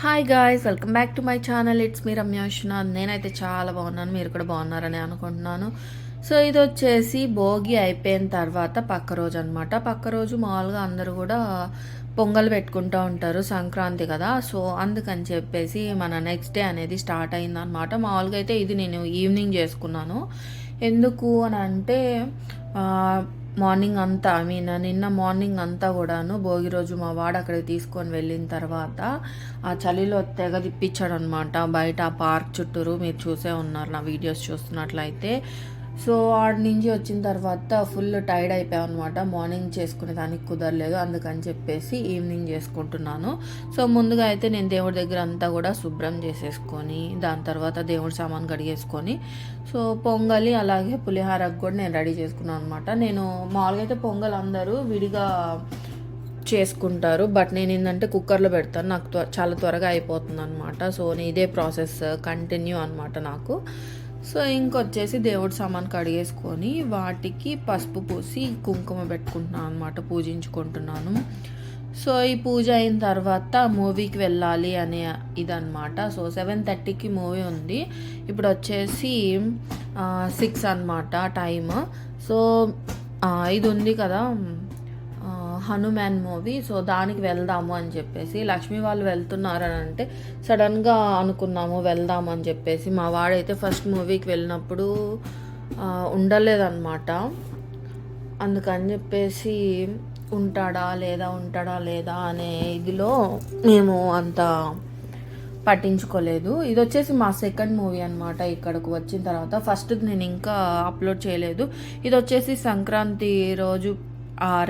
Hi guys welcome back to my channel it's me Ramya నేనైతే చాలా బాగున్నాను. మీరు కూడా బాగున్నారని అనుకుంటున్నాను. సో ఇది వచ్చేసి భోగి అయిపోయిన తర్వాత పక్క రోజు అనమాట పక్క రోజు మామూలుగా అందరూ కూడా పొంగల్ పెట్టుకుంటూ ఉంటారు సంక్రాంతి కదా. సో అందుకని చెప్పేసి మన నెక్స్ట్ డే అనేది స్టార్ట్ అయిందనమాట మామూలుగా అయితే ఇది నేను ఈవినింగ్ చేసుకున్నాను. ఎందుకు అని అంటే మార్నింగ్ అంతా ఐ మీన్ నిన్న మార్నింగ్ అంతా కూడాను భోగి రోజు మా వాడు అక్కడికి తీసుకొని వెళ్ళిన తర్వాత ఆ చలిలో తెగ తిప్పించాడు అనమాట బయట ఆ పార్క్ చుట్టూరు మీరు చూసే ఉన్నారు నా వీడియోస్ చూస్తున్నట్లయితే. సో ఆడ నుంచి వచ్చిన తర్వాత ఫుల్ టైర్డ్ అయిపోయాం అనమాట మార్నింగ్ చేసుకునే దానికి కుదరలేదు అందుకని చెప్పేసి ఈవినింగ్ చేసుకుంటున్నాను. సో ముందుగా అయితే నేను దేవుడి దగ్గర అంతా కూడా శుభ్రం చేసేసుకొని దాని తర్వాత దేవుడి సామాన్ కడిగేసుకొని సో పొంగలి అలాగే పులిహారకు కూడా నేను రెడీ చేసుకున్నాను అనమాట నేను మామూలుగా అయితే పొంగల్ అందరూ విడిగా చేసుకుంటారు బట్ నేను ఏంటంటే కుక్కర్లో పెడతాను నాకు త్వ- చాలా త్వరగా అయిపోతుంది అనమాట సో నేను ఇదే ప్రాసెస్ కంటిన్యూ అనమాట నాకు. సో ఇంకొచ్చేసి దేవుడి సామాన్ కడిగేసుకొని వాటికి పసుపు పూసి కుంకుమ పెట్టుకుంటున్నాను అనమాట పూజించుకుంటున్నాను. సో ఈ పూజ అయిన తర్వాత మూవీకి వెళ్ళాలి అనే ఇదనమాట సో సెవెన్ థర్టీకి మూవీ ఉంది. ఇప్పుడు వచ్చేసి సిక్స్ అనమాట టైమ్. సో ఇది ఉంది కదా హనుమాన్ మూవీ సో దానికి వెళ్దాము అని చెప్పేసి లక్ష్మి వాళ్ళు వెళ్తున్నారు అని అంటే సడన్గా అనుకున్నాము వెళ్దాము అని చెప్పేసి. మా వాడైతే ఫస్ట్ మూవీకి వెళ్ళినప్పుడు ఉండలేదన్నమాట. అందుకని చెప్పేసి ఉంటాడా లేదా ఉంటాడా లేదా అనే ఇదిలో మేము అంత పట్టించుకోలేదు. ఇది వచ్చేసి మా సెకండ్ మూవీ అనమాట ఇక్కడికి వచ్చిన తర్వాత. ఫస్ట్ నేను ఇంకా అప్లోడ్ చేయలేదు. ఇది వచ్చేసి సంక్రాంతి రోజు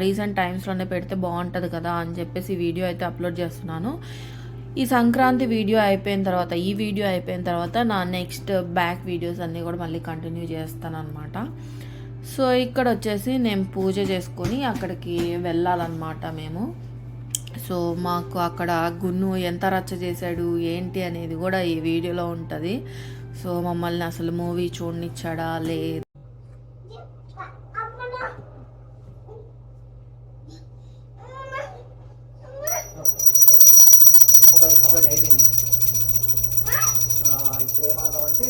రీసెంట్ టైమ్స్లోనే పెడితే బాగుంటుంది కదా అని చెప్పేసి వీడియో అయితే అప్లోడ్ చేస్తున్నాను. ఈ సంక్రాంతి వీడియో అయిపోయిన తర్వాత ఈ వీడియో అయిపోయిన తర్వాత నా నెక్స్ట్ బ్యాక్ వీడియోస్ అన్నీ కూడా మళ్ళీ కంటిన్యూ చేస్తాను అనమాట సో ఇక్కడ వచ్చేసి నేను పూజ చేసుకొని అక్కడికి వెళ్ళాలన్నమాట మేము. సో మాకు అక్కడ గున్ను ఎంత రచ్చ చేశాడు ఏంటి అనేది కూడా ఈ వీడియోలో ఉంటుంది. సో మమ్మల్ని అసలు మూవీ చూడనిచ్చాడా లేదు కబడ్డీ కబడ్డీ అయిపోయింది ఆ, ఇప్పుడు ఏం ఆడతామంటే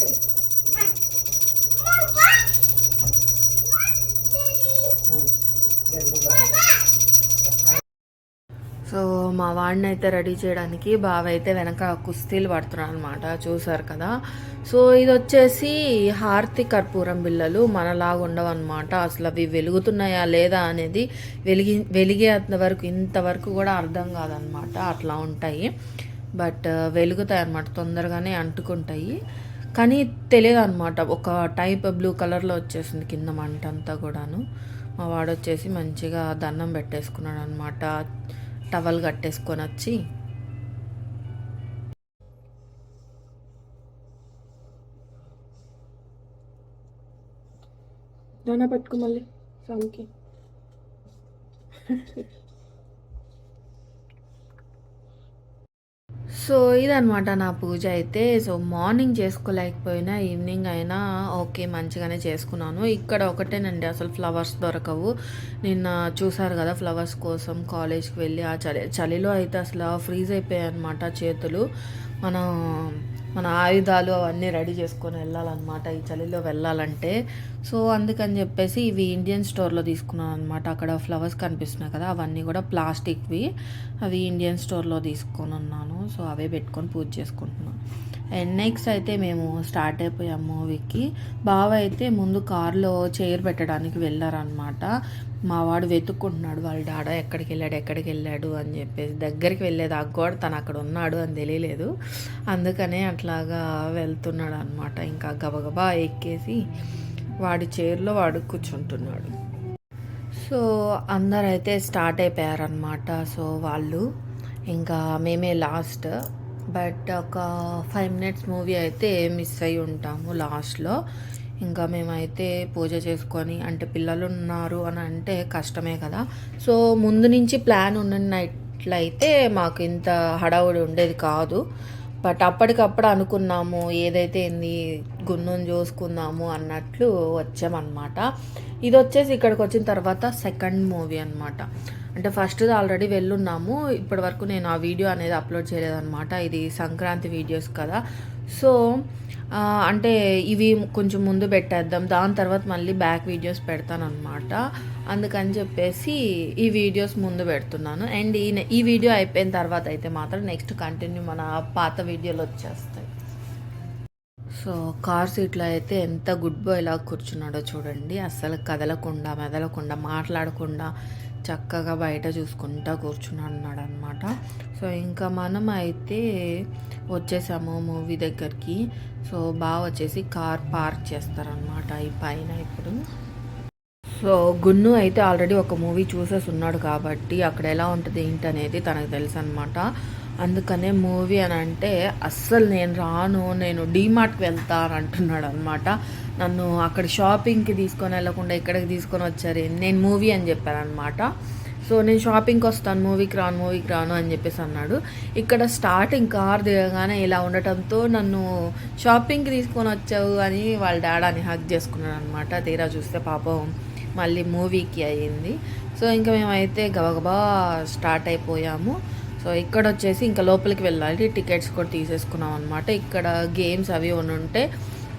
ఉమ్, లేదు, ముందు రా. సో మా వాడిని అయితే రెడీ చేయడానికి బావ అయితే వెనక కుస్తీలు పడుతున్నాడు అనమాట చూసారు కదా. సో ఇది వచ్చేసి హార్తి కర్పూరం బిళ్ళలు మనలాగా ఉండవు అనమాట అసలు అవి వెలుగుతున్నాయా లేదా అనేది వెలిగి వెలిగే వరకు ఇంతవరకు కూడా అర్థం కాదనమాట అట్లా ఉంటాయి. బట్ వెలుగుతాయి అనమాట తొందరగానే అంటుకుంటాయి. కానీ తెలియదు అనమాట ఒక టైప్ బ్లూ కలర్లో వచ్చేసింది కింద మంట అంతా కూడాను. మా వాడు వచ్చేసి మంచిగా దండం పెట్టేసుకున్నాడు అనమాట టవల్ కట్టేసుకొని వచ్చి దండ పెట్టుకో మళ్ళీ సాంగ్కి సో ఇదనమాట నా పూజ అయితే. సో మార్నింగ్ చేసుకోలేకపోయినా ఈవినింగ్ అయినా ఓకే మంచిగానే చేసుకున్నాను. ఇక్కడ ఒకటేనండి అసలు ఫ్లవర్స్ దొరకవు. నిన్న చూసారు కదా ఫ్లవర్స్ కోసం కాలేజ్కి వెళ్ళి ఆ చలి చలిలో అయితే అసలు ఫ్రీజ్ అయిపోయాయి అనమాట చేతులు. మనం మన ఆయుధాలు అవన్నీ రెడీ చేసుకొని వెళ్ళాలన్నమాట ఈ చలిలో వెళ్ళాలంటే. సో అందుకని చెప్పేసి ఇవి ఇండియన్ స్టోర్లో తీసుకున్నాను అనమాట అక్కడ ఫ్లవర్స్ కనిపిస్తున్నాయి కదా అవన్నీ కూడా ప్లాస్టిక్వి. అవి ఇండియన్ స్టోర్లో తీసుకొని ఉన్నాను. సో అవే పెట్టుకొని పూజ చేసుకుంటున్నాను. అండ్ నెక్స్ట్ అయితే మేము స్టార్ట్ అయిపోయాం మూవీకి. బావ అయితే ముందు కార్లో చైర్ పెట్టడానికి వెళ్ళారనమాట మా వాడు వెతుక్కుంటున్నాడు వాళ్ళ డాడా ఎక్కడికి వెళ్ళాడు ఎక్కడికి వెళ్ళాడు? అని చెప్పేసి దగ్గరికి వెళ్ళేదాకా కూడా తను అక్కడ ఉన్నాడు అని తెలియలేదు. అందుకనే అట్లాగా వెళ్తున్నాడు అనమాట ఇంకా గబగబా ఎక్కేసి వాడి చైర్లో వాడు కూర్చుంటున్నాడు. సో అందరైతే స్టార్ట్ అయిపోయారనమాట సో వాళ్ళు ఇంకా మేమే లాస్ట్. బట్ ఒక ఫైవ్ మినిట్స్ మూవీ అయితే మిస్ అయి ఉంటాము లాస్ట్లో. ఇంకా మేమైతే పూజ చేసుకొని అంటే పిల్లలు ఉన్నారు అని అంటే కష్టమే కదా. సో ముందు నుంచి ప్లాన్ ఉన్నట్లయితే మాకు ఇంత హడావుడి ఉండేది కాదు. బట్ అప్పటికప్పుడు అనుకున్నాము ఏదైతే ఏంది గున్నుని చూసుకుందాము అన్నట్లు వచ్చామన్నమాట. ఇది వచ్చేసి ఇక్కడికి వచ్చిన తర్వాత సెకండ్ మూవీ అనమాట అంటే ఫస్ట్ ఆల్రెడీ వెళ్ళున్నాము. ఇప్పటి వరకు నేను ఆ వీడియో అనేది అప్లోడ్ చేయలేదన్నమాట. ఇది సంక్రాంతి వీడియోస్ కదా. సో అంటే ఇవి కొంచెం ముందు పెట్టేద్దాం. దాని తర్వాత మళ్ళీ బ్యాక్ వీడియోస్ పెడతానమాట అందుకని చెప్పేసి ఈ వీడియోస్ ముందు పెడుతున్నాను. అండ్ ఈ ఈ వీడియో అయిపోయిన తర్వాత అయితే మాత్రం నెక్స్ట్ కంటిన్యూ మన పాత వీడియోలు వచ్చేస్తాయి. సో కార్ సీట్లో అయితే ఎంత గుడ్ బాయ్ లాగా కూర్చున్నాడో చూడండి. అస్సలు కదలకుండా మెదలకుండా మాట్లాడకుండా చక్కగా బయట చూసుకుంటా కూర్చున్నాడు అనమాట సో ఇంకా మనం అయితే వచ్చేసాము మూవీ దగ్గరికి. సో బాగా వచ్చేసి కార్ పార్క్ చేస్తారనమాట ఈ పైన ఇప్పుడు. సో గున్ను అయితే ఆల్రెడీ ఒక మూవీ చూసేసి ఉన్నాడు కాబట్టి అక్కడ ఎలా ఉంటుంది ఏంటి అనేది తనకు తెలుసు అనమాట అందుకనే మూవీ అని అంటే అస్సలు నేను రాను నేను డీమార్ట్కి వెళ్తా అని అంటున్నాడు అనమాట నన్ను అక్కడ షాపింగ్కి తీసుకొని వెళ్ళకుండా ఇక్కడికి తీసుకొని వచ్చారు? నేను మూవీ అని చెప్పాను అనమాట సో నేను షాపింగ్కి వస్తాను మూవీకి రాను మూవీకి రాను అని చెప్పేసి అన్నాడు. ఇక్కడ స్టార్టింగ్ కార్ దిగగానే ఇలా ఉండటంతో నన్ను షాపింగ్కి తీసుకొని వచ్చావు అని వాళ్ళ డాడాని హక్ చేసుకున్నాడు అనమాట తీరా చూస్తే పాపం మళ్ళీ మూవీకి అయ్యింది. సో ఇంకా మేమైతే గబగబా స్టార్ట్ అయిపోయాము. సో ఇక్కడ వచ్చేసి ఇంకా లోపలికి వెళ్ళాలి. టికెట్స్ కూడా తీసేసుకున్నాం అనమాట ఇక్కడ గేమ్స్ అవి ఉంటే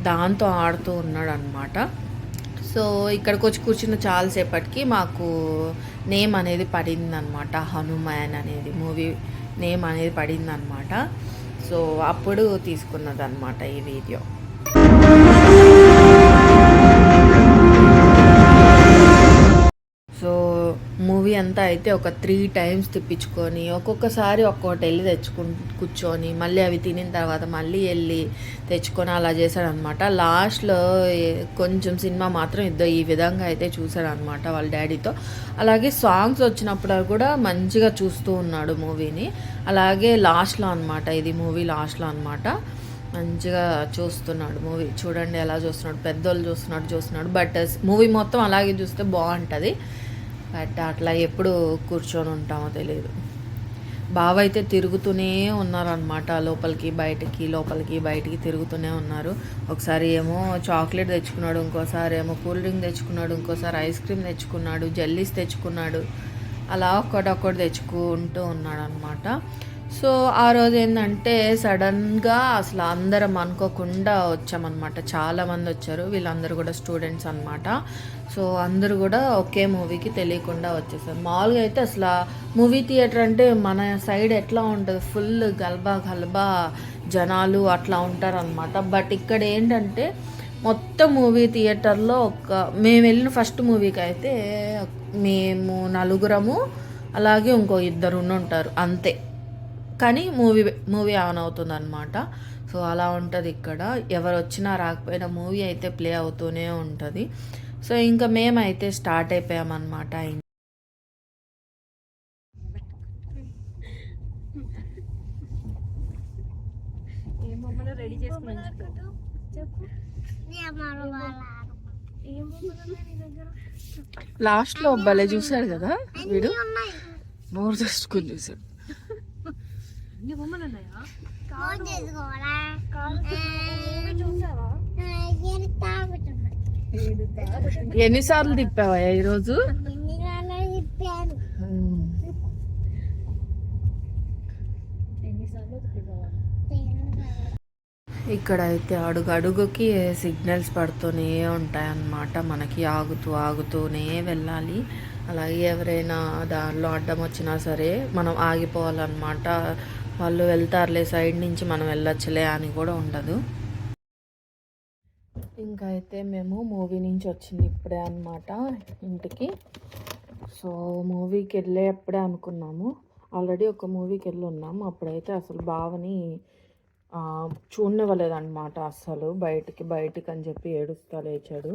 దాంతో ఆడుతూ ఉన్నాడు అనమాట సో ఇక్కడికి వచ్చి కూర్చున్న చాలాసేపటికి మాకు నేమ్ అనేది పడింది అనమాట హనుమాన్ అనేది మూవీ నేమ్ అనేది పడింది అనమాట సో అప్పుడు తీసుకున్నదనమాట ఈ వీడియో. అంతా అయితే ఒక త్రీ టైమ్స్ తిప్పించుకొని ఒక్కొక్కసారి ఒక్కొక్కటి వెళ్ళి తెచ్చుకు కూర్చొని మళ్ళీ అవి తినిన తర్వాత మళ్ళీ వెళ్ళి తెచ్చుకొని అలా చేశాడనమాట లాస్ట్లో కొంచెం సినిమా మాత్రం ఇద్దరు ఈ విధంగా అయితే చూశాడనమాట వాళ్ళ డాడీతో. అలాగే సాంగ్స్ వచ్చినప్పుడు కూడా మంచిగా చూస్తూ ఉన్నాడు మూవీని. అలాగే లాస్ట్లో అనమాట ఇది మూవీ లాస్ట్లో అనమాట మంచిగా చూస్తున్నాడు మూవీ. చూడండి ఎలా చూస్తున్నాడు పెద్దోళ్ళు చూస్తున్నాడు చూస్తున్నాడు. బట్ మూవీ మొత్తం అలాగే చూస్తే బాగుంటుంది. బట్ అట్లా ఎప్పుడు కూర్చొని ఉంటామో తెలియదు బావ అయితే తిరుగుతూనే ఉన్నారనమాట లోపలికి బయటికి లోపలికి బయటికి తిరుగుతూనే ఉన్నారు. ఒకసారి ఏమో చాక్లెట్ తెచ్చుకున్నాడు ఇంకోసారి ఏమో కూల్ డ్రింక్ తెచ్చుకున్నాడు ఇంకోసారి ఐస్ క్రీమ్ తెచ్చుకున్నాడు జెల్లీస్ తెచ్చుకున్నాడు. అలా ఒక్కడొక్కటి తెచ్చుకుంటూ ఉన్నాడు అనమాట సో ఆ రోజు ఏంటంటే సడన్గా అసలు అందరం అనుకోకుండా వచ్చామన్నమాట. చాలామంది వచ్చారు. వీళ్ళందరూ కూడా స్టూడెంట్స్ అనమాట సో అందరూ కూడా ఒకే మూవీకి తెలియకుండా వచ్చేసారు. మామూలుగా అయితే అసలు మూవీ థియేటర్ అంటే మన సైడ్ ఎట్లా ఉంటుంది? ఫుల్ గల్బా గల్బా జనాలు అట్లా ఉంటారనమాట బట్ ఇక్కడ ఏంటంటే మొత్తం మూవీ థియేటర్లో ఒక మేము వెళ్ళిన ఫస్ట్ మూవీకి అయితే మేము నలుగురము అలాగే ఇంకో ఇద్దరు ఉంటారు అంతే. కానీ మూవీ మూవీ ఆన్ అవుతుంది అనమాట సో అలా ఉంటుంది ఇక్కడ. ఎవరు వచ్చినా రాకపోయినా మూవీ అయితే ప్లే అవుతూనే ఉంటుంది. సో ఇంకా మేమైతే స్టార్ట్ అయిపోయామన్నమాట రెడీ చేసుకుని ఉంచుకో. చెప్పు. లాస్ట్లో భలే చూశాడు కదా వీడు? నోరు తెచ్చుకుని చూశాడు అన్ని బొమ్మలు ఉన్నాయా? ఫోన్ చేసుకోవాలా ఎన్నిసార్లు తిప్పావా ఈరోజు? ఇక్కడ అయితే అడుగు అడుగుకి సిగ్నల్స్ పడుతూనే ఉంటాయన్నమాట. మనకి ఆగుతూ ఆగుతూనే వెళ్ళాలి. అలాగే ఎవరైనా దానిలో అడ్డం వచ్చినా సరే మనం ఆగిపోవాలన్నమాట. వాళ్ళు వెళ్తారులే సైడ్ నుంచి మనం వెళ్ళొచ్చులే అని కూడా ఉండదు. ఇంకా అయితే మేము మూవీ నుంచి వచ్చింది ఇప్పుడే అన్నమాట ఇంటికి. సో మూవీకి వెళ్ళేప్పుడే అనుకున్నాము. ఆల్రెడీ ఒక మూవీకి వెళ్ళి ఉన్నాము అప్పుడైతే అసలు బావని చూడనివ్వలేదన్నమాట అస్సలు. బయటికి బయటికి అని చెప్పి ఏడుస్తా లేచాడు.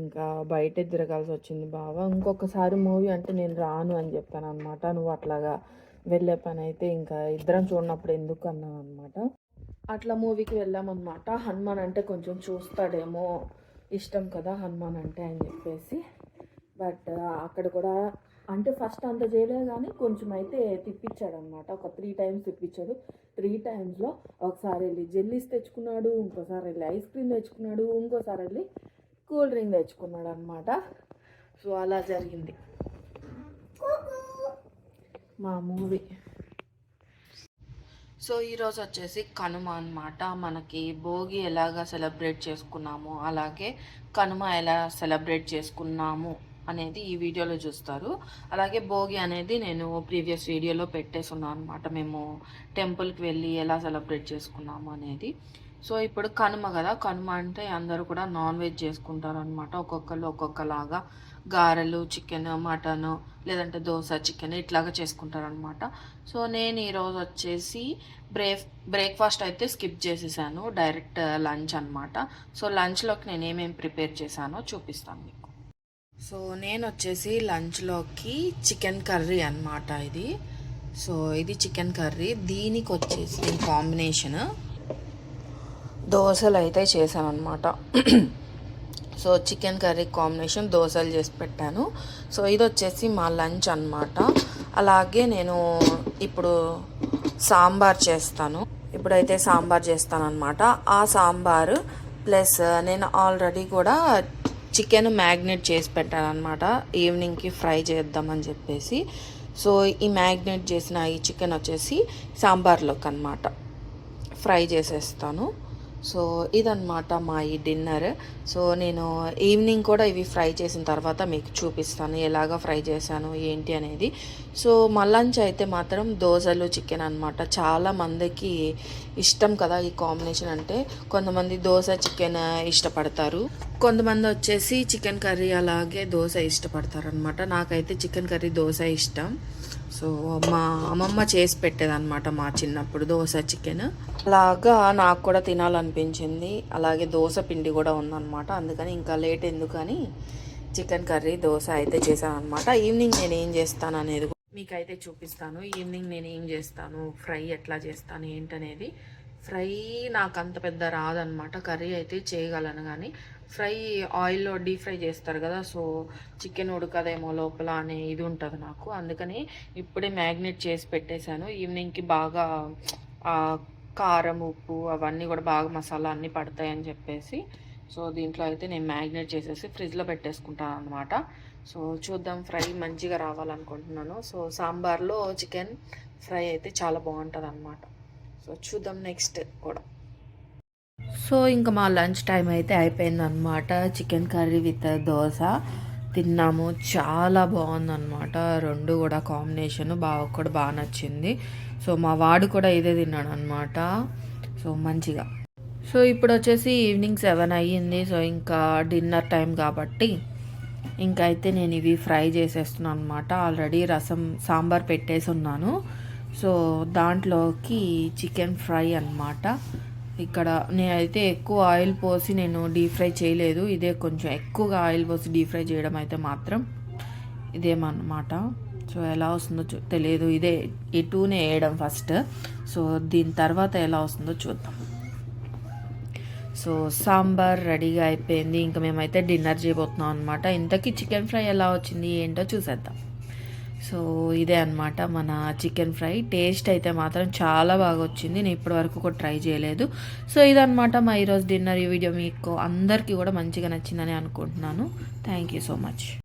ఇంకా బయట తిరగాల్సి వచ్చింది బావ. ఇంకొకసారి మూవీ అంటే నేను రాను అని చెప్పాను అనమాట నువ్వు అట్లాగా వెళ్ళే పని అయితే ఇంకా ఇద్దరం చూడనప్పుడు ఎందుకు అన్నాం అనమాట అట్లా మూవీకి వెళ్ళామన్నమాట. హనుమాన్ అంటే కొంచెం చూస్తాడేమో ఇష్టం కదా హనుమాన్ అంటే అని చెప్పేసి. బట్ అక్కడ కూడా అంటే ఫస్ట్ అంత చేయలేదు కానీ కొంచెం అయితే తిప్పించాడు అనమాట ఒక త్రీ టైమ్స్ తిప్పించాడు త్రీ టైమ్స్లో ఒకసారి వెళ్ళి జెల్లీస్ తెచ్చుకున్నాడు ఇంకోసారి వెళ్ళి ఐస్ క్రీమ్ తెచ్చుకున్నాడు ఇంకోసారి వెళ్ళి కూల్ డ్రింక్ తెచ్చుకున్నాడు అనమాట సో అలా జరిగింది. మా మూవీ. సో ఈరోజు వచ్చేసి కనుమ అన్నమాట. మనకి భోగి ఎలాగా సెలబ్రేట్ చేసుకున్నాము అలాగే కనుమ ఎలా సెలబ్రేట్ చేసుకున్నాము అనేది ఈ వీడియోలో చూస్తారు. అలాగే భోగి అనేది నేను ప్రీవియస్ వీడియోలో పెట్టేసున్నాను అనమాట మేము టెంపుల్కి వెళ్ళి ఎలా సెలబ్రేట్ చేసుకున్నాము అనేది. సో ఇప్పుడు కనుమ కదా. కనుమ అంటే అందరూ కూడా నాన్ వెజ్ చేసుకుంటారు అనమాట ఒక్కొక్కరు ఒక్కొక్కలాగా గారెలు చికెన్ మటన్ లేదంటే దోశ చికెన్ ఇట్లాగా చేసుకుంటారు అనమాట సో నేను ఈరోజు వచ్చేసి బ్రేక్ బ్రేక్ఫాస్ట్ అయితే స్కిప్ చేసేసాను. డైరెక్ట్ లంచ్ అనమాట సో లంచ్లోకి నేను ఏమేమి ప్రిపేర్ చేశానో చూపిస్తాను మీకు. సో నేను వచ్చేసి లంచ్లోకి చికెన్ కర్రీ అన్నమాట ఇది. సో ఇది చికెన్ కర్రీ. దీనికి వచ్చేసి కాంబినేషన్ దోశలు అయితే చేశాను అనమాట సో చికెన్ కర్రీ కాంబినేషన్ దోశలు చేసి పెట్టాను. సో ఇది వచ్చేసి మా లంచ్ అన్నమాట. అలాగే నేను ఇప్పుడు సాంబార్ చేస్తాను. ఇప్పుడైతే సాంబార్ చేస్తాను అనమాట ఆ సాంబార్ ప్లస్ నేను ఆల్రెడీ కూడా చికెన్ మ్యాగ్నేట్ చేసి పెట్టాను అనమాట ఈవినింగ్కి ఫ్రై చేద్దామని చెప్పేసి. సో ఈ మ్యాగ్నేట్ చేసిన ఈ చికెన్ వచ్చేసి సాంబార్లోకి అనమాట ఫ్రై చేసేస్తాను. సో ఇదన్నమాట మా ఈ డిన్నర్. సో నేను ఈవినింగ్ కూడా ఇవి ఫ్రై చేసిన తర్వాత మీకు చూపిస్తాను ఎలాగ ఫ్రై చేశాను ఏంటి అనేది. సో మా లంచ్ అయితే మాత్రం దోశలు చికెన్ అనమాట చాలా మందికి ఇష్టం కదా ఈ కాంబినేషన్ అంటే. కొంతమంది దోశ చికెన్ ఇష్టపడతారు. కొంతమంది వచ్చేసి చికెన్ కర్రీ అలాగే దోశ ఇష్టపడతారు అనమాట నాకైతే చికెన్ కర్రీ దోశ ఇష్టం. సో మా అమ్మమ్మ చేసి పెట్టేదన్నమాట మా చిన్నప్పుడు దోశ చికెన్ అలాగా నాకు కూడా తినాలనిపించింది. అలాగే దోశ పిండి కూడా ఉందన్నమాట. అందుకని ఇంకా లేట్ ఎందుకని చికెన్ కర్రీ దోశ అయితే చేశాను అనమాట ఈవినింగ్ నేను ఏం చేస్తాను అనేది మీకైతే చూపిస్తాను. ఈవినింగ్ నేను ఏం చేస్తాను? ఫ్రై ఎట్లా చేస్తాను? ఏంటనేది ఫ్రై నాకు అంత పెద్ద రాదనమాట కర్రీ అయితే చేయగలను కానీ ఫ్రై ఆయిల్లో డీప్ ఫ్రై చేస్తారు కదా సో చికెన్ ఉడకదేమో లోపల అనే ఇది ఉంటుంది నాకు. అందుకని ఇప్పుడే మ్యాగ్నేట్ చేసి పెట్టేశాను. ఈవినింగ్కి బాగా కారం ఉప్పు అవన్నీ కూడా బాగా మసాలా అన్నీ పడతాయని చెప్పేసి సో దీంట్లో అయితే నేను మ్యాగ్నేట్ చేసేసి ఫ్రిడ్జ్లో పెట్టేసుకుంటాను అనమాట సో చూద్దాం ఫ్రై మంచిగా రావాలనుకుంటున్నాను. సో సాంబార్లో చికెన్ ఫ్రై అయితే చాలా బాగుంటుంది అనమాట సో చూద్దాం నెక్స్ట్ కూడా. సో ఇంకా మా లంచ్ టైం అయితే అయిపోయిందనమాట చికెన్ కర్రీ విత్ దోశ. తిన్నాము. చాలా బాగుందనమాట రెండు కూడా కాంబినేషన్ బాగా కూడా బాగా నచ్చింది. సో మా వాడు కూడా ఇదే తిన్నాడు అనమాట సో మంచిగా. సో ఇప్పుడు వచ్చేసి ఈవినింగ్ సెవెన్ అయ్యింది. సో ఇంకా డిన్నర్ టైం కాబట్టి ఇంకా అయితే నేను ఇవి ఫ్రై చేసేస్తున్నాను అనమాట ఆల్రెడీ రసం సాంబార్ పెట్టేసి ఉన్నాను సో దాంట్లోకి చికెన్ ఫ్రై అన్నమాట. ఇక్కడ నేనైతే ఎక్కువ ఆయిల్ పోసి నేను డీప్ ఫ్రై చేయలేదు. ఇదే కొంచెం ఎక్కువగా ఆయిల్ పోసి డీప్ ఫ్రై చేయడం అయితే మాత్రం ఇదేమన్నమాట. సో ఎలా వస్తుందో చూ తెలియదు ఇదే ఈ టూనే వేయడం ఫస్ట్. సో దీని తర్వాత ఎలా వస్తుందో చూద్దాం. సో సాంబార్ రెడీగా అయిపోయింది. ఇంకా మేమైతే డిన్నర్ చేయబోతున్నాం అనమాట ఇంతకీ చికెన్ ఫ్రై ఎలా వచ్చింది ఏంటో చూసేద్దాం. సో ఇదే అన్నమాట మన చికెన్ ఫ్రై. టేస్ట్ అయితే మాత్రం చాలా బాగా వచ్చింది నేను ఇప్పటి వరకు కూడా ట్రై చేయలేదు. సో ఇదనమాట మా ఈరోజు డిన్నర్ ఈ వీడియో. మీకు అందరికీ కూడా మంచిగా నచ్చిందని అనుకుంటున్నాను. Thank you so much.